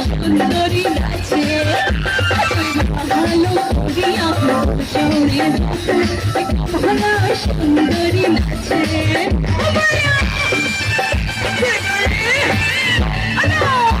সুন্দরী নাচে ভালো করিয়া সৌরী ভালো সুন্দরী নাচে Oh,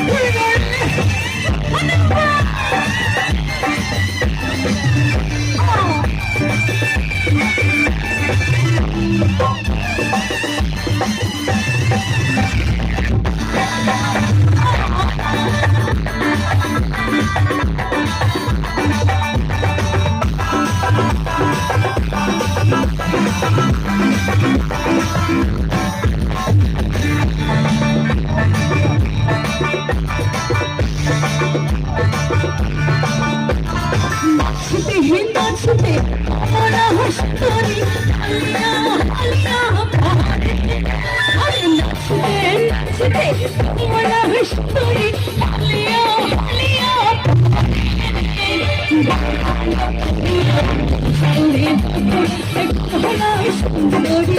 Oh! কাশিতে ওরা হস্তরি আল্লাহ আল্লাহ পাহাড়ে আরে নাচতে নাচতে ওরা হস্তরি আল্লাহ আল্লাহ সুন্দরী